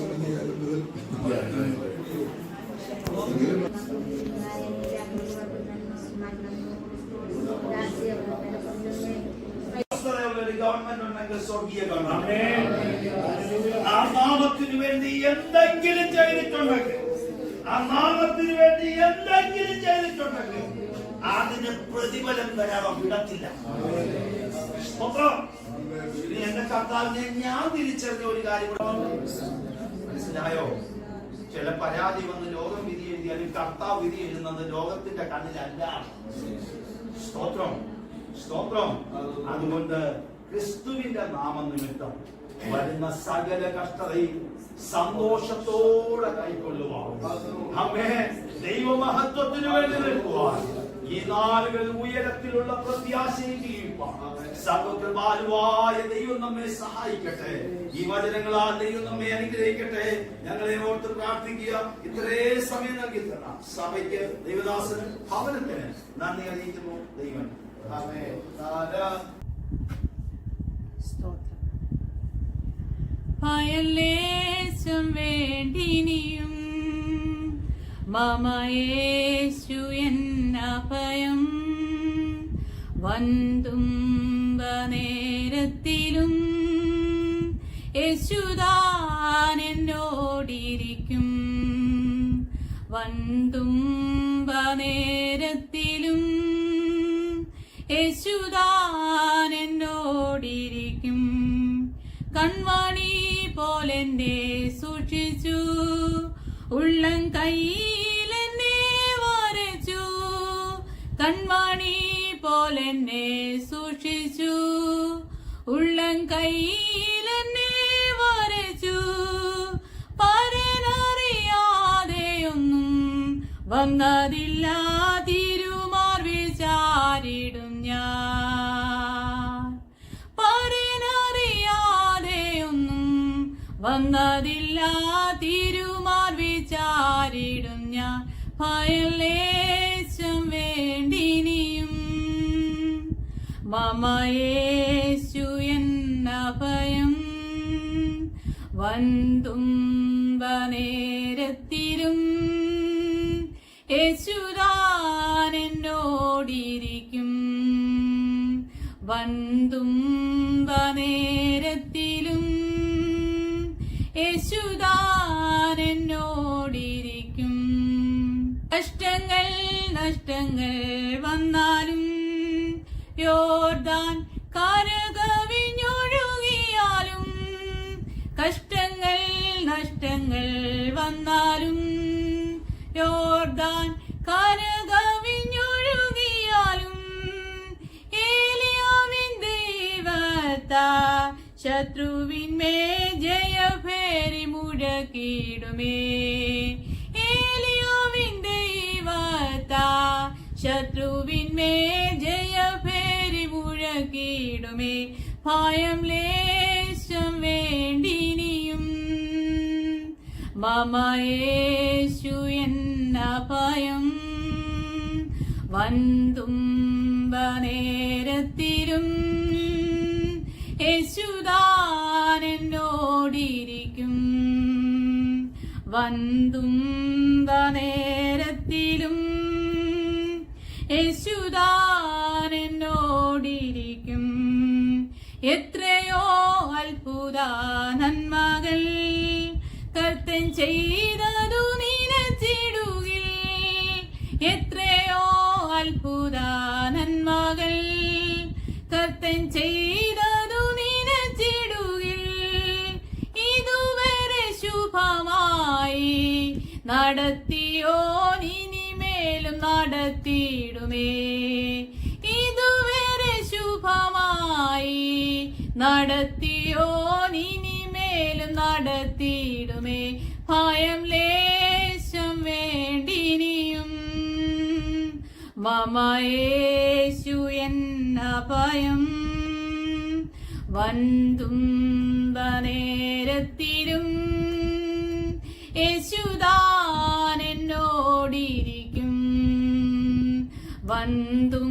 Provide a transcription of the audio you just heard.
തുടങ്ങിയ കാലം മുതൽ ഗവൺമെന്റ് ഉണ്ടെങ്കിൽ നാമത്തിന് വേണ്ടി എന്തെങ്കിലും ചെയ്തിട്ടുണ്ടെങ്കിൽ ആ നാമത്തിന് വേണ്ടി എന്തെങ്കിലും ചെയ്തിട്ടുണ്ടെങ്കിൽ അതിന് പ്രതിഫലം തരാൻ വിടത്തില്ല എന്റെ കർത്താവിനെ ഞാൻ തിരിച്ചറിഞ്ഞ ഒരു കാര്യം മനസ്സിലായോ ചില പരാതി വന്ന് ലോകം വിധി എഴുതിയാലും കർത്താവ് വിധി എഴുതുന്നത് ലോകത്തിന്റെ കണ്ണിലല്ല. സ്തോത്രം. സ്തോത്രം. അതുകൊണ്ട് ക്രിസ്തുവിന്റെ നാമനിമിത്തം വരുന്ന സകല കഷ്ടതയും സന്തോഷത്തോടെ കൈക്കൊള്ളുവാൻ. വേണ്ടി ഈ നാളുകളിൽ ഉയരത്തിലുള്ള പ്രത്യാശയും സർവകൃപാലുവായ ദൈവം നമ്മെ സഹായിക്കട്ടെ. ഈ വചനങ്ങളാൽ ദൈവം നമ്മെ അനുഗ്രഹിക്കട്ടെ. ഞങ്ങളെ ഓർത്ത് പ്രാർത്ഥിക്കുക. ഇത്രേ സമയം നൽകി തരണം. സഭയ്ക്ക് ദൈവദാസന് ഭവനത്തിന് നന്ദി അറിയിക്കുന്നു ദൈവം. ആമേൻ. ആരാ- ഭയലേശം വേണ്ടിനിയും മമയേശു എന്നഭയം വന്തുമ്പ നേരത്തിലും യേശുദാൻ എന്നോടിരിക്കും വന്തുമ്പ നേരത്തിലും എന്നോടിരിക്കും കൺവാണി പോലെന്നെ സൂക്ഷിച്ചു ഉള്ളം കയ്യിലെന്നെ വരച്ചു. കൺവാണി പോലെന്നെ സൂക്ഷിച്ചു. ഉള്ളം കയ്യിലെന്നെ വരച്ചു. പരനറിയാതെയൊന്നും വന്നതില്ല തിരുമാർ വിചാരിടും ഞാൻ പരനറിയാതെയൊന്നും വന്നതില്ല തിരുമാർ വിചാരിടും ഞാൻ. ഭയലേശം മമയേശു എന്ന ഭയം വന്തുമ്പ നേരത്തിലും യേശുദാൻ എന്നോടിരിക്കും. വന്തുമ്പ നേരത്തിലും യേശുദാൻ എന്നോടിരിക്കും. നഷ്ടങ്ങൾ വന്നാലും യോർദാൻ കരകവിഞ്ഞൊഴുകിയാലും കഷ്ടങ്ങൾ നഷ്ടങ്ങൾ വന്നാലും യോർദാൻ കരകവിഞ്ഞൊഴുകിയാലും ഏലിയാവിൻ ദൈവത്താ ശത്രുവിന്മേ ജയഭേരി മുഴക്കിടുമേ. ഭയം ലേശം വേണ്ടിനിയും മമയേശു എന്ന ഭയം വന്തുമ്പ നേരത്തിരും യേശുദാൻ എന്നോടിരിക്കും വന്തുമ്പ നേരത്തിലും യേശുദാൻ നന്മകൾ. കർത്തൻ ചെയ്തതു നിനച്ചിടുകിൽ എത്രയോ അത്ഭുത നന്മകൾ. കർത്തൻ ചെയ്തതു നിനച്ചിടുകിൽ ഇതുവരെ ശുഭമായി നടത്തിയോ ഇനിമേലും നടത്തിയിടുമേ. ഇതുവരെ ശുഭമായി നടത്തിയോ ഇനിമേലും നടത്തിയിടുമേ. ഭയം ലേശം വേണ്ടിനിയും. മമയേശു എന്ന ഭയം വന്തുമ്പ നേരത്തിലും യേശുദാൻ എന്നോടിരിക്കും. വന്തും